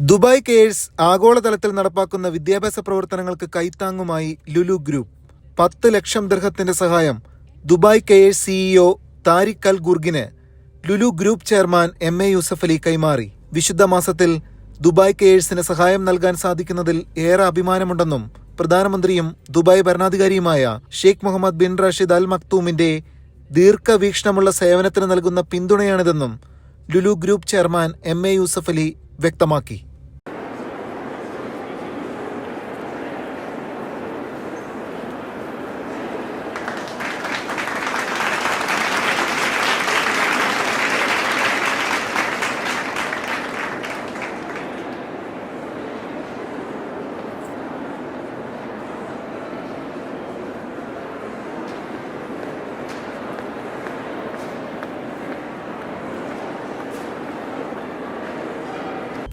Dubai cares ആഗോളതലത്തിൽ നടപ്പാക്കുന്ന വിദ്യാഭ്യാസ പ്രവർത്തനങ്ങൾക്ക് കൈത്താങ്ങുമായി ലുലു ഗ്രൂപ്പ്. പത്ത് ലക്ഷം ദൃഹത്തിന്റെ സഹായം Dubai Cares CEO Tariq Al ഗുർഗിന് Lulu group chairman M A Yusuff Ali കൈമാറി. വിശുദ്ധ മാസത്തിൽ ദുബായ് കെയേഴ്സിന് സഹായം നൽകാൻ സാധിക്കുന്നതിൽ ഏറെ അഭിമാനമുണ്ടെന്നും പ്രധാനമന്ത്രിയും Dubai ഭരണാധികാരിയുമായ Sheikh Mohammed bin Rashid Al മക്തൂമിന്റെ ദീർഘവീക്ഷണമുള്ള സേവനത്തിന് നൽകുന്ന പിന്തുണയാണിതെന്നും Lulu group chairman M A Yusuff Ali വ്യക്തമാക്കി.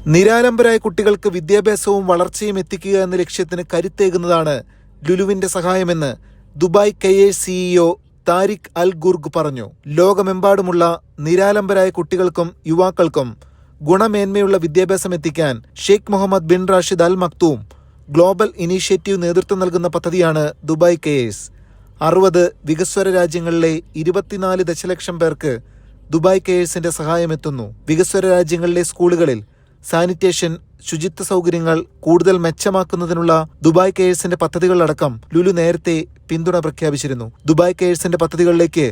നിരാലംബരായ കുട്ടികൾക്ക് വിദ്യാഭ്യാസവും വളർച്ചയും എത്തിക്കുക എന്ന ലക്ഷ്യത്തിന് കരുത്തേകുന്നതാണ് ലുലുവിന്റെ സഹായമെന്ന് Dubai care CEO Tariq Al Gurg പറഞ്ഞു. ലോകമെമ്പാടുമുള്ള നിരാലംബരായ കുട്ടികൾക്കും യുവാക്കൾക്കും ഗുണമേന്മയുള്ള വിദ്യാഭ്യാസം എത്തിക്കാൻ Sheikh Mohammed bin Rashid Al Maktoum global initiative നേതൃത്വം നൽകുന്ന പദ്ധതിയാണ് ദുബായ് കെയേഴ്സ്. അറുപത് വികസ്വര രാജ്യങ്ങളിലെ ഇരുപത്തിനാല് ദശലക്ഷം പേർക്ക് ദുബായ് കെയേഴ്സിന്റെ സഹായമെത്തുന്നു. വികസ്വര രാജ്യങ്ങളിലെ സ്കൂളുകളിൽ സാനിറ്റേഷൻ ശുചിത്വ സൗകര്യങ്ങൾ കൂടുതൽ മെച്ചമാക്കുന്നതിനുള്ള ദുബായ് കെയേഴ്സിന്റെ പദ്ധതികളടക്കം ലുലു നേരത്തെ പിന്തുണ പ്രഖ്യാപിച്ചിരുന്നു. ദുബായ് കെയേഴ്സിന്റെ പദ്ധതികളിലേക്ക്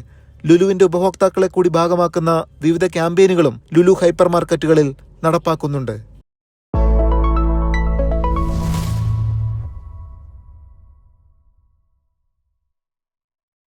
ലുലുവിന്റെ ഉപഭോക്താക്കളെ കൂടി ഭാഗമാക്കുന്ന വിവിധ ക്യാമ്പയിനുകളും ലുലു ഹൈപ്പർ മാർക്കറ്റുകളിൽ നടപ്പാക്കുന്നുണ്ട്.